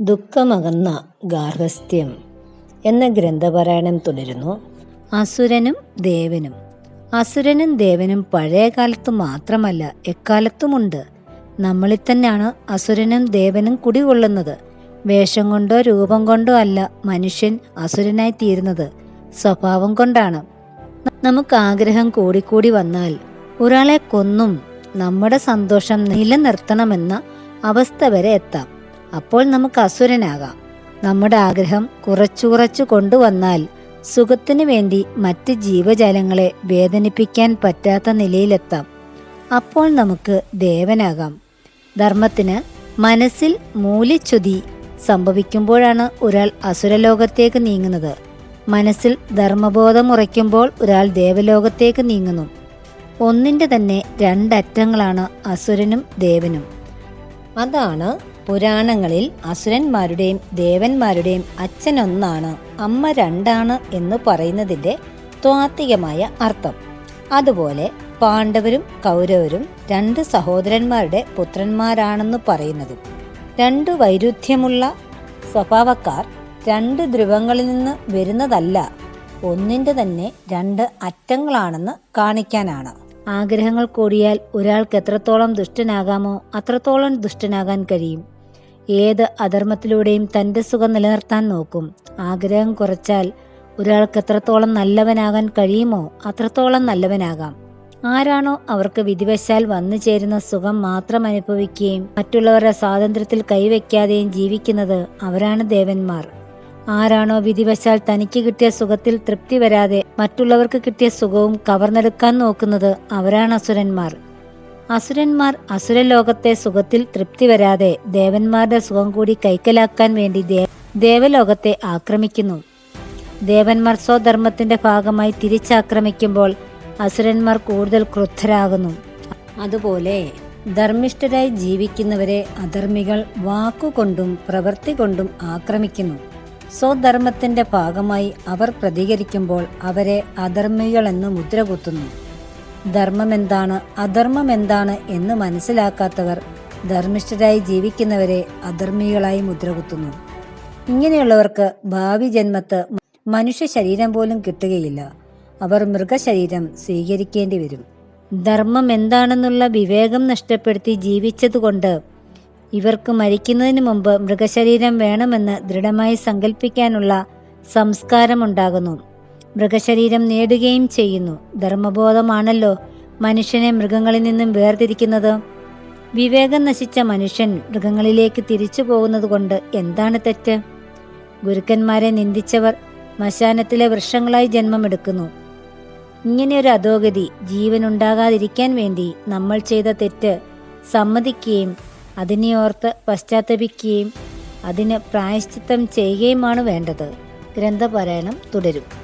ദുഃഖമകന്ന ഗാർഹസ്ഥ്യം എന്ന ഗ്രന്ഥപാരായണം തുടരുന്നു. അസുരനും ദേവനും. അസുരനും ദേവനും പഴയ കാലത്ത് മാത്രമല്ല എക്കാലത്തുമുണ്ട്. നമ്മളിൽ തന്നെയാണ് അസുരനും ദേവനും കുടികൊള്ളുന്നത്. വേഷം കൊണ്ടോ രൂപം കൊണ്ടോ അല്ല മനുഷ്യൻ അസുരനായി തീരുന്നത്. സ്വഭാവം കൊണ്ടാണ്. നമുക്ക് ആഗ്രഹം കൂടിക്കൂടി വന്നാൽ ഒരാളെ കൊന്നും നമ്മുടെ സന്തോഷം നിലനിർത്തണമെന്ന അവസ്ഥ വരെ എത്താം. അപ്പോൾ നമുക്ക് അസുരനാകാം. നമ്മുടെ ആഗ്രഹം കുറച്ചു കുറച്ചു കൊണ്ടുവന്നാൽ സുഖത്തിനു വേണ്ടി മറ്റ് ജീവജാലങ്ങളെ വേദനിപ്പിക്കാൻ പറ്റാത്ത നിലയിലെത്താം. അപ്പോൾ നമുക്ക് ദേവനാകാം. ധർമ്മത്തിന് മനസ്സിൽ മൂല്യച്യുതി സംഭവിക്കുമ്പോഴാണ് ഒരാൾ അസുരലോകത്തേക്ക് നീങ്ങുന്നത്. മനസ്സിൽ ധർമ്മബോധം ഉറയ്ക്കുമ്പോൾ ഒരാൾ ദേവലോകത്തേക്ക് നീങ്ങുന്നു. ഒന്നിന്റെ തന്നെ രണ്ടറ്റങ്ങളാണ് അസുരനും ദേവനും. അതാണ് പുരാണങ്ങളിൽ അസുരന്മാരുടെയും ദേവന്മാരുടെയും അച്ഛൻ ഒന്നാണ് അമ്മ രണ്ടാണ് എന്ന് പറയുന്നതിന്റെ ത്വാത്വികമായ അർത്ഥം. അതുപോലെ പാണ്ഡവരും കൗരവരും രണ്ട് സഹോദരന്മാരുടെ പുത്രന്മാരാണെന്ന് പറയുന്നതും. രണ്ട് വൈരുദ്ധ്യമുള്ള സ്വഭാവക്കാർ രണ്ട് ധ്രുവങ്ങളിൽ നിന്ന് വരുന്നതല്ല. ഒന്നിന്റെ തന്നെ രണ്ട് അറ്റങ്ങളാണെന്ന് കാണിക്കാനാണ്. ആഗ്രഹങ്ങൾ കൂടിയാൽ ഒരാൾക്ക് എത്രത്തോളം ദുഷ്ടനാകാമോ അത്രത്തോളം ദുഷ്ടനാകാൻ കഴിയും. ഏത് അധർമ്മത്തിലൂടെയും തന്റെ സുഖം നിലനിർത്താൻ നോക്കും. ആഗ്രഹം കുറച്ചാൽ ഒരാൾക്ക് എത്രത്തോളം നല്ലവനാകാൻ കഴിയുമോ അത്രത്തോളം നല്ലവനാകാം. ആരാണോ അവർക്ക് വിധിവശാൽ വന്നു ചേരുന്ന സുഖം മാത്രം അനുഭവിക്കുകയും മറ്റുള്ളവരുടെ സ്വാതന്ത്ര്യത്തിൽ കൈവയ്ക്കാതെയും ജീവിക്കുന്നത് അവരാണ് ദേവന്മാർ. ആരാണോ വിധിവശാൽ തനിക്ക് കിട്ടിയ സുഖത്തിൽ തൃപ്തി വരാതെ മറ്റുള്ളവർക്ക് കിട്ടിയ സുഖവും കവർന്നെടുക്കാൻ നോക്കുന്നത് അവരാണ് അസുരന്മാർ. അസുരന്മാർ അസുരലോകത്തെ സുഖത്തിൽ തൃപ്തി വരാതെ ദേവന്മാരുടെ സുഖം കൂടി കൈക്കലാക്കാൻ വേണ്ടി ദേവലോകത്തെ ആക്രമിക്കുന്നു. ദേവന്മാർ സ്വധർമ്മത്തിന്റെ ഭാഗമായി തിരിച്ചാക്രമിക്കുമ്പോൾ അസുരന്മാർ കൂടുതൽ ക്രുദ്ധരാകുന്നു. അതുപോലെ ധർമ്മിഷ്ഠരായി ജീവിക്കുന്നവരെ അധർമ്മികൾ വാക്കുകൊണ്ടും പ്രവൃത്തി കൊണ്ടും ആക്രമിക്കുന്നു. സ്വധർമ്മത്തിന്റെ ഭാഗമായി അവർ പ്രതികരിക്കുമ്പോൾ അവരെ അധർമ്മികളെന്ന് മുദ്രകുത്തുന്നു ധർമ്മം എന്താണ് അധർമ്മം എന്താണ് എന്ന് മനസ്സിലാക്കാത്തവർ ധർമ്മിഷ്ഠരായി ജീവിക്കുന്നവരെ അധർമ്മികളായി മുദ്രകുത്തുന്നു ഇങ്ങനെയുള്ളവർക്ക് ഭാവി ജന്മത്ത് മനുഷ്യ ശരീരം പോലും കിട്ടുകയില്ല. അവർ മൃഗശരീരം സ്വീകരിക്കേണ്ടി വരും. ധർമ്മം എന്താണെന്നുള്ള വിവേകം നഷ്ടപ്പെടുത്തി ജീവിച്ചതുകൊണ്ട് ഇവർക്ക് മരിക്കുന്നതിന് മുമ്പ് മൃഗശരീരം വേണമെന്ന് ദൃഢമായി സങ്കല്പിക്കാനുള്ള സംസ്കാരമുണ്ടാകുന്നു. മൃഗശരീരം നേടുകയും ചെയ്യുന്നു. ധർമ്മബോധമാണല്ലോ മനുഷ്യനെ മൃഗങ്ങളിൽ നിന്നും വേർതിരിക്കുന്നത്? വിവേകം നശിച്ച മനുഷ്യൻ മൃഗങ്ങളിലേക്ക് തിരിച്ചു പോകുന്നത് കൊണ്ട് എന്താണ് തെറ്റ്? ഗുരുക്കന്മാരെ നിന്ദിച്ചവർ മശാനത്തിലെ വൃക്ഷങ്ങളായി ജന്മമെടുക്കുന്നു. ഇങ്ങനെയൊരു അധോഗതി ജീവനുണ്ടാകാതിരിക്കാൻ വേണ്ടി നമ്മൾ ചെയ്ത തെറ്റ് സമ്മതിക്കുകയും അതിനെ ഓർത്ത് പശ്ചാത്തപിക്കുകയും അതിന് പ്രായശ്ചിത്തം ചെയ്യുകയുമാണ് വേണ്ടത്. ഗ്രന്ഥപാരായണം തുടരും.